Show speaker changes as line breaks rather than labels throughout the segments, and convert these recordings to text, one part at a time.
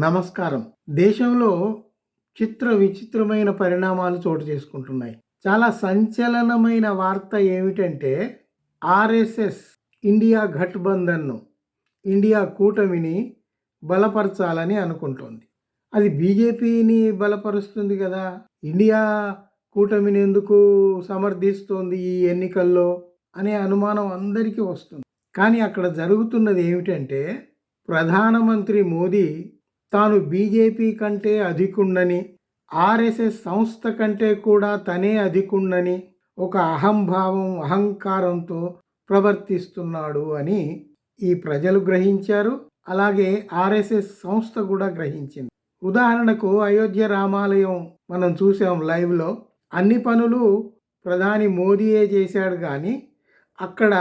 నమస్కారం. దేశంలో చిత్ర విచిత్రమైన పరిణామాలు చోటు చేసుకుంటున్నాయి. చాలా సంచలనమైన వార్త ఏమిటంటే ఆర్ఎస్ఎస్ ఇండియా ఘట్బంధన్ను ఇండియా కూటమిని బలపరచాలని అనుకుంటోంది. అది బీజేపీని బలపరుస్తుంది కదా. ఇండియా కూటమిని ఎందుకు సమర్థిస్తోంది ఈ ఎన్నికల్లో అనే అనుమానం అందరికీ వస్తుంది. కానీ అక్కడ జరుగుతున్నది ఏమిటంటే ప్రధానమంత్రి మోదీ తాను బీజేపీ కంటే అధికుండని ఆర్ఎస్ఎస్ సంస్థ కంటే కూడా తనే అధికుండని ఒక అహంభావం అహంకారంతో ప్రవర్తిస్తున్నాడు అని ఈ ప్రజలు గ్రహించారు. అలాగే ఆర్ఎస్ఎస్ సంస్థ కూడా గ్రహించింది. ఉదాహరణకు అయోధ్య రామాలయం మనం చూసాం లైవ్లో. అన్ని పనులు ప్రధాని మోదీయే చేశాడు కానీ అక్కడ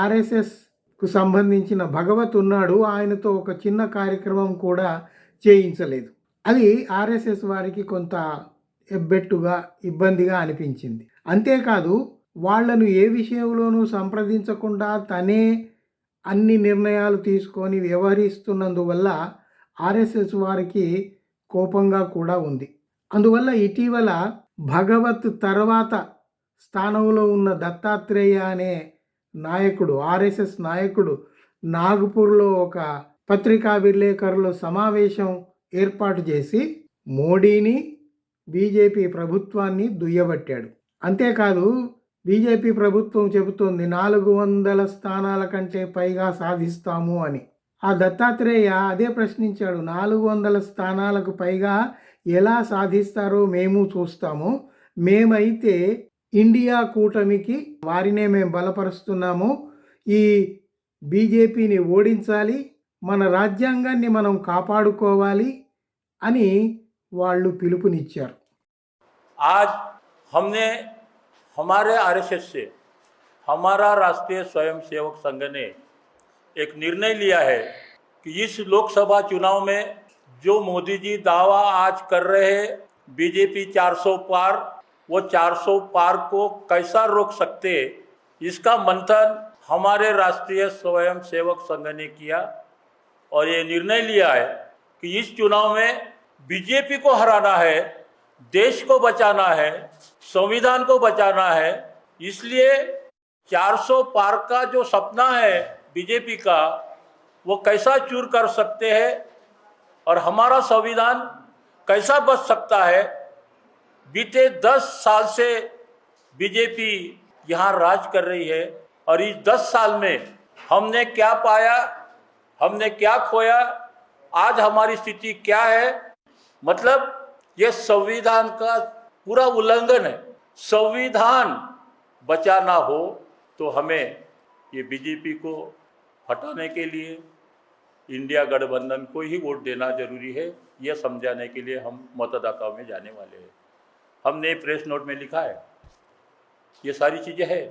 ఆర్ఎస్ఎస్కు సంబంధించిన భగవత్ ఉన్నాడు. ఆయనతో ఒక చిన్న కార్యక్రమం కూడా చేయించలేదు. అది ఆర్ఎస్ఎస్ వారికి కొంత ఎబ్బెట్టుగా ఇబ్బందిగా అనిపించింది. అంతేకాదు వాళ్ళను ఏ విషయంలోనూ సంప్రదించకుండా తనే అన్ని నిర్ణయాలు తీసుకొని వ్యవహరిస్తున్నందువల్ల ఆర్ఎస్ఎస్ వారికి కోపంగా కూడా ఉంది. అందువల్ల ఇటీవల భగవత్ తర్వాత స్థానంలో ఉన్న దత్తాత్రేయ అనే నాయకుడు ఆర్ఎస్ఎస్ నాయకుడు నాగపూర్లో ఒక పత్రికా విలేకరుల సమావేశం ఏర్పాటు చేసి మోడీని బీజేపీ ప్రభుత్వాన్ని దుయ్యబట్టాడు. అంతేకాదు బీజేపీ ప్రభుత్వం చెబుతోంది నాలుగు వందల స్థానాల కంటే పైగా సాధిస్తాము అని. ఆ దత్తాత్రేయ అదే ప్రశ్నించాడు నాలుగు వందల స్థానాలకు పైగా ఎలా సాధిస్తారో మేము చూస్తాము. మేమైతే ఇండియా కూటమికి వారినే మేము బలపరుస్తున్నాము. ఈ బీజేపీని ఓడించాలి మన రాజ్యాంగాన్ని మనం కాపాడుకోవాలి అని వాళ్ళు పిలుపునిచ్చారు
आज हमने हमारे आरएसएस से हमारा राष्ट्रीय स्वयंसेवक संघ ने एक निर्णय लिया है कि इस लोकसभा चुनाव में जो मोदी जी दावा आज कर रहे हैं बीजेपी 400 पार वो 400 पार को कैसा रोक सकते हैं इसका मंथन हमारे राष्ट्रीय स्वयंसेवक संघ ने किया और ये निर्णय लिया है कि इस चुनाव में बीजेपी को हराना है, देश को बचाना है, संविधान को बचाना है। इसलिए 400 पार का जो सपना है बीजेपी का, वो कैसा चूर कर सकते हैं और हमारा संविधान कैसा बच सकता है? बीते 10 साल से बीजेपी यहाँ राज कर रही है और इस 10 साल में हमने क्या पाया? हमने क्या खोया? आज हमारी स्थिति क्या है? मतलब ये संविधान का पूरा उल्लंघन है। संविधान बचाना हो तो हमें ये बीजेपी को हटाने के लिए, इंडिया गठबंधन को ही वोट देना ज़रूरी है। यह समझाने के लिए हम मतदाताओं में जाने वाले हैं। हमने प्रेस नोट में लिखा है। ये सारी चीज़ें हैं।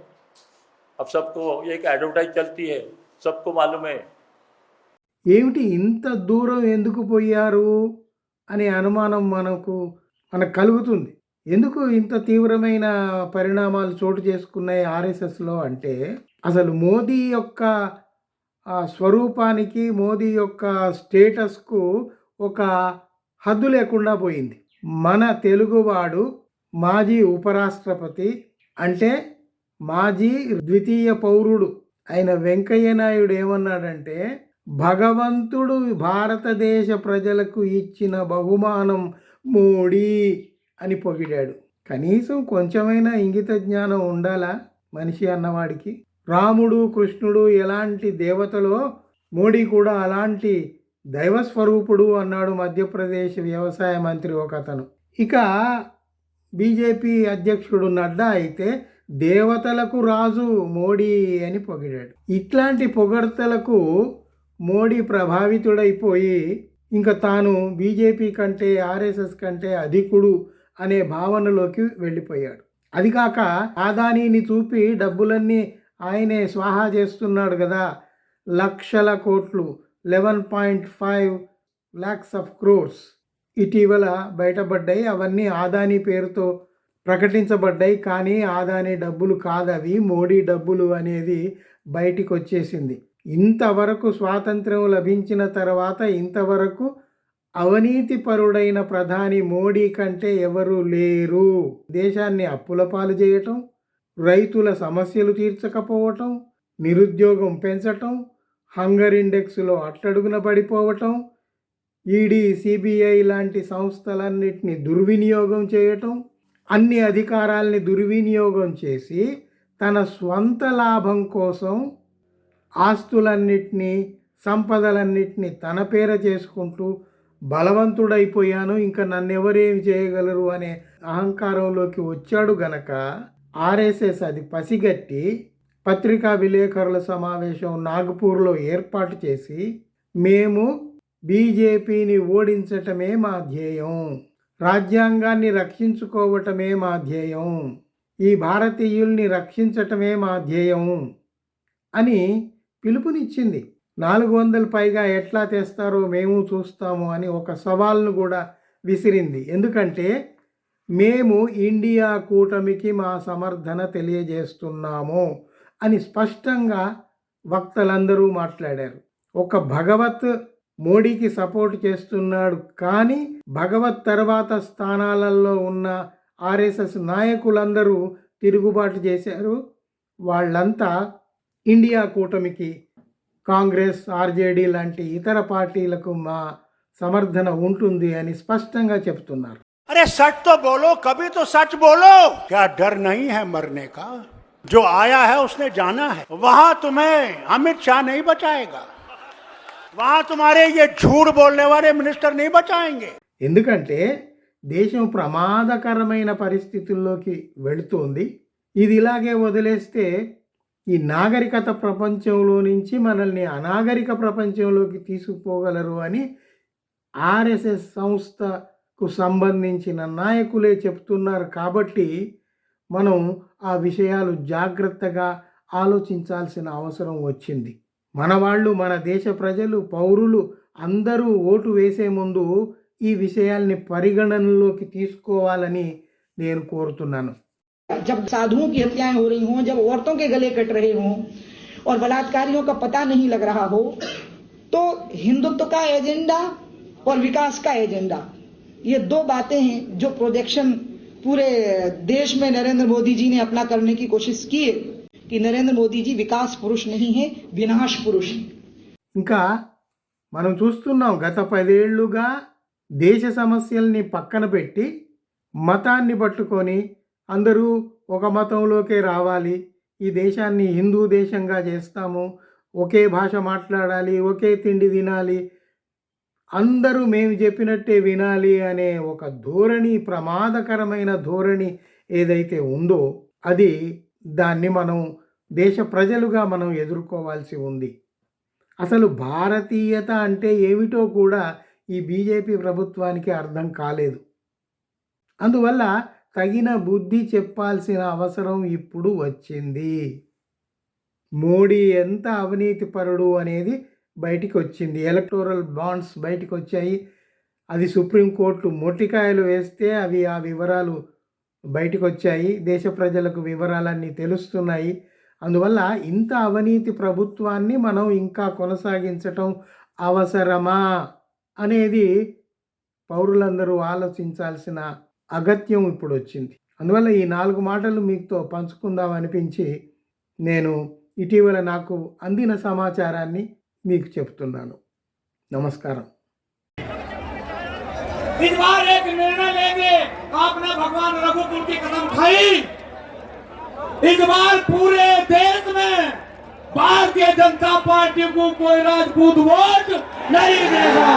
अब सबको एक एडवर्टाइज चलती है। सबको मालूम है
ఏమిటి ఇంత దూరం ఎందుకు పోయారు? అనే అనుమానం మనకు మనకు కలుగుతుంది. ఎందుకు ఇంత తీవ్రమైన పరిణామాలు చోటు చేసుకున్నాయి ఆర్ఎస్ఎస్లో అంటే అసలు మోదీ యొక్క స్వరూపానికి మోదీ యొక్క స్టేటస్కు ఒక హద్దు లేకుండా పోయింది. మన తెలుగువాడు మాజీ ఉపరాష్ట్రపతి అంటే మాజీ ద్వితీయ పౌరుడు అయిన వెంకయ్య నాయుడు ఏమన్నాడంటే భగవంతుడు భారతదేశ ప్రజలకు ఇచ్చిన బహుమానం మోడీ అని పొగిడాడు. కనీసం కొంచెమైనా ఇంగిత జ్ఞానం ఉండాలా మనిషి అన్నవాడికి? రాముడు కృష్ణుడు ఎలాంటి దేవతలో మోడీ కూడా అలాంటి దైవస్వరూపుడు అన్నాడు మధ్యప్రదేశ్ వ్యవసాయ మంత్రి ఒక అతను ఇక బీజేపీ అధ్యక్షుడు నడ్డా అయితే దేవతలకు రాజు మోడీ అని పొగిడాడు. ఇట్లాంటి పొగడ్తలకు మోడీ ప్రభావితుడైపోయి ఇంకా తాను బీజేపీ కంటే ఆర్ఎస్ఎస్ కంటే అధికుడు అనే భావనలోకి వెళ్ళిపోయాడు. అది కాక ఆదానీని చూపి డబ్బులన్నీ ఆయనే స్వాహా చేస్తున్నాడు కదా. లక్షల కోట్లు eleven point five lakhs of crores ఇటీవల బయటపడ్డాయి. అవన్నీ ఆదాని పేరుతో ప్రకటించబడ్డాయి. కానీ ఆదాని డబ్బులు కాదవి. మోడీ డబ్బులు అనేది బయటికి వచ్చేసింది ఇంతవరకు స్వాతంత్రం లభించిన తర్వాత ఇంతవరకు అవినీతి పరుడైన ప్రధాని మోడీ కంటే ఎవరు లేరు. దేశాన్ని అప్పుల పాలు చేయటం రైతుల సమస్యలు తీర్చకపోవటం నిరుద్యోగం పెంచటం హంగర్ ఇండెక్స్లో అట్టడుగున పడిపోవటం ఈడీ సిబిఐ లాంటి సంస్థలన్నిటిని దుర్వినియోగం చేయటం అన్ని అధికారాల్ని దుర్వినియోగం చేసి తన స్వంత లాభం కోసం ఆస్తులన్నిటినీ సంపదలన్నిటినీ తన పేర చేసుకుంటూ బలవంతుడైపోయాను. ఇంకా నన్నెవరేమి చేయగలరు అనే అహంకారంలోకి వచ్చాడు గనక ఆర్ఎస్ఎస్ అది పసిగట్టి పత్రికా విలేకరుల సమావేశం నాగపూర్లో ఏర్పాటు చేసి మేము బీజేపీని ఓడించటమే మా ధ్యేయం రాజ్యాంగాన్ని రక్షించుకోవటమే మా ధ్యేయం ఈ భారతీయుల్ని రక్షించటమే మా ధ్యేయం అని పిలుపునిచ్చింది. నాలుగు వందల పైగా ఎట్లా తెస్తారో మేము చూస్తాము అని ఒక సవాల్ను కూడా విసిరింది. ఎందుకంటే మేము ఇండియా కూటమికి మా సమర్థన తెలియజేస్తున్నాము అని స్పష్టంగా వక్తలందరూ మాట్లాడారు. ఒక భగవత్ మోడీకి సపోర్ట్ చేస్తున్నాడు కానీ భగవత్ తర్వాత స్థానాలలో ఉన్న ఆర్ఎస్ఎస్ నాయకులందరూ తిరుగుబాటు చేశారు. వాళ్ళంతా ఇండియా కూటమికి కాంగ్రెస్ ఆర్జేడీ లాంటి ఇతర పార్టీలకు మా సమర్థన ఉంటుంది అని స్పష్టంగా చెప్తున్నారు
అరే సచ్తో బోలో కభీ తో సచ్ బోలో. క్యా డర్ నహీ హై మర్నే కా? జో ఆయా హై ఉస్నే జానా హై. వహా తుమ్హే అమిత్ షా నహీ బచాయేగా. వహా తుమారే యే ఝూడ్ బోల్నే వారే మినిస్టర్ నహీ బచాయేంగే.
ఎందుకంటే దేశం ప్రమాదకరమైన పరిస్థితుల్లోకి వెళుతోంది. ఇది ఇలాగే వదిలేస్తే ఈ నాగరికత ప్రపంచంలో నుంచి మనల్ని అనాగరిక ప్రపంచంలోకి తీసుకుపోగలరు అని ఆర్ఎస్ఎస్ సంస్థకు సంబంధించిన నాయకులే చెప్తున్నారు కాబట్టి మనం ఆ విషయాలు జాగ్రత్తగా ఆలోచించాల్సిన అవసరం వచ్చింది. మన వాళ్ళు మన దేశ ప్రజలు పౌరులు అందరూ ఓటు వేసే ముందు ఈ విషయాల్ని పరిగణనలోకి తీసుకోవాలని నేను కోరుతున్నాను.
जब साधुओं की हत्याएं हो रही हों जब औरतों के गले कट रहे हों और बलात्कारियों का पता नहीं लग रहा हो तो हिंदुत्व का एजेंडा और विकास का एजेंडा ये दो बातें हैं जो प्रोजेक्शन पूरे देश में नरेंद्र मोदी जी ने अपना करने की कोशिश की है कि नरेंद्र मोदी जी विकास पुरुष नहीं है विनाश पुरुष हैं
ఇంకా మనం చూస్తున్నాం గత పదేళ్లుగా దేశ సమస్యల్ని పక్కన పెట్టి మతాన్ని పట్టుకొని అందరూ ఒక మతంలోకే రావాలి. ఈ దేశాన్ని హిందూ దేశంగా చేస్తాము. ఒకే భాష మాట్లాడాలి ఒకే తిండి తినాలి. అందరూ మేము చెప్పినట్టే వినాలి అనే ఒక ధోరణి ప్రమాదకరమైన ధోరణి ఏదైతే ఉందో అది దాన్ని మనం దేశ ప్రజలుగా మనం ఎదుర్కోవాల్సి ఉంది. అసలు భారతీయత అంటే ఏమిటో కూడా ఈ బీజేపీ ప్రభుత్వానికి అర్థం కాలేదు. అందువల్ల తగిన బుద్ధి చెప్పాల్సిన అవసరం ఇప్పుడు వచ్చింది. మోడీ ఎంత అవినీతి పరుడు అనేది బయటికి వచ్చింది. ఎలక్టోరల్ బాండ్స్ బయటికి వచ్చాయి. అది సుప్రీంకోర్టు మొట్టికాయలు వేస్తే అవి ఆ వివరాలు బయటకు వచ్చాయి. దేశ ప్రజలకు వివరాలన్నీ తెలుస్తున్నాయి. అందువల్ల ఇంత అవినీతి ప్రభుత్వాన్ని మనం ఇంకా కొనసాగించటం అవసరమా అనేది పౌరులందరూ ఆలోచించాల్సిన అగత్యం ఇప్పుడు వచ్చింది అందువల్ల ఈ నాలుగు మాటలు మీతో పంచుకుందాం అనిపించి నేను ఇటీవల నాకు అందిన సమాచారాన్ని మీకు చెప్తున్నాను నమస్కారం
इस बार एक निर्णय लेंगे आपने भगवान रघुकुल की कसम खाई इस बार पूरे देश में भारतीय जनता पार्टी को कोई राजपूत वोट नहीं देगा